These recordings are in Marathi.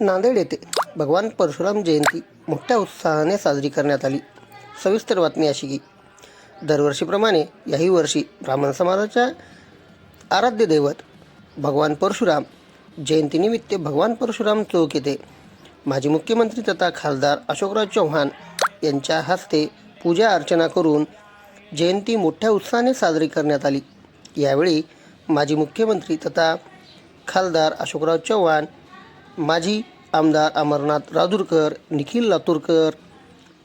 नांदेड येथे भगवान परशुराम जयंती मोठ्या उत्साहाने साजरी करण्यात आली. सविस्तर बातमी अशी की दरवर्षीप्रमाणे याही वर्षी ब्राह्मण समाजाच्या आराध्य दैवत भगवान परशुराम जयंतीनिमित्त भगवान परशुराम चौक येथे माजी मुख्यमंत्री तथा खासदार अशोकराव चव्हाण यांच्या हस्ते पूजा अर्चना करून जयंती मोठ्या उत्साहाने साजरी करण्यात आली. यावेळी माजी मुख्यमंत्री तथा खासदार अशोकराव चव्हाण माजी आमदार अमरनाथ राजूरकर निखिल लातूरकर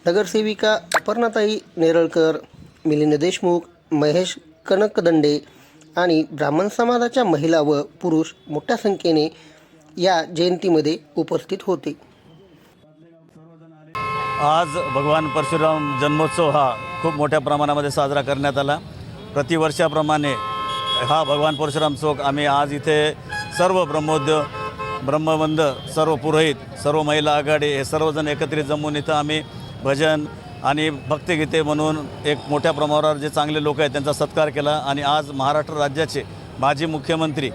नगरसेविका अपर्णाताई नेरळकर मिलिंद देशमुख महेश कनकदंडे आणि ब्राह्मण समाजाच्या महिला व पुरुष मोठ्या संख्येने या जयंतीमध्ये उपस्थित होते. आज भगवान परशुराम जन्मोत्सव हा खूप मोठ्या प्रमाणामध्ये साजरा करण्यात आला. प्रतिवर्षाप्रमाणे हा भगवान परशुराम चौक आम्ही आज इथे सर्व ब्रह्मोद्य ब्रह्मबंध सर्व पुरोहित सर्व महिला आघाडी हे सर्वजण एकत्रित जमून इथं आम्ही भजन आणि भक्तिगीते म्हणून एक मोठ्या प्रमाणावर जे चांगले लोक आहेत त्यांचा सत्कार केला. आणि आज महाराष्ट्र राज्याचे माजी मुख्यमंत्री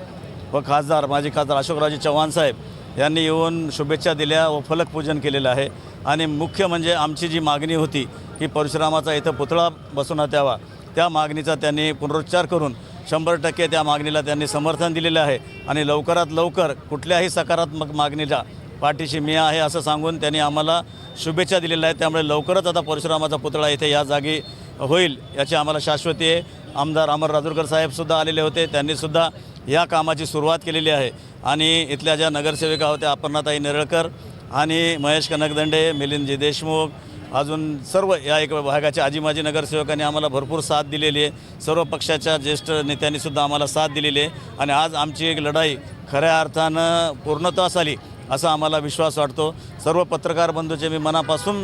व खासदार माजी खासदार अशोकराजे चव्हाण साहेब यांनी येऊन शुभेच्छा दिल्या व फलकपूजन केलेलं आहे. आणि मुख्य म्हणजे आमची जी मागणी होती की परशुरामाचा इथं पुतळा बसवण्यात यावा. त्या मागणीचा त्यांनी पुनरुच्चार करून शंभर टक्के त्या मागणीला त्यांनी समर्थन दिलेलं आहे. आणि लवकरात लवकर कुठल्याही सकारात्मक मागणीला पाठीशी मी आहे असं सांगून त्यांनी आम्हाला शुभेच्छा दिलेल्या आहेत. त्यामुळे लवकरच आता परशुरामाचा पुतळा इथे या जागी होईल याची आम्हाला शाश्वती आहे. आमदार अमर राजूरकर साहेबसुद्धा आलेले होते. त्यांनीसुद्धा या कामाची सुरुवात केलेली आहे. आणि इथल्या ज्या नगरसेविका होत्या अपर्णाताई नेरळकर आणि महेश कनकदंडे मिलिंदजी देशमुख अजून सर्व या एक भागाच्या आजी माजी नगरसेवकांनी आम्हाला भरपूर साथ दिलेली आहे. सर्व पक्षाच्या ज्येष्ठ नेत्यांनीसुद्धा आम्हाला साथ दिलेली आहे. आणि आज आमची एक लढाई खऱ्या अर्थानं पूर्णत्वास आली असा आम्हाला विश्वास वाटतो. सर्व पत्रकार बंधूचे मी मनापासून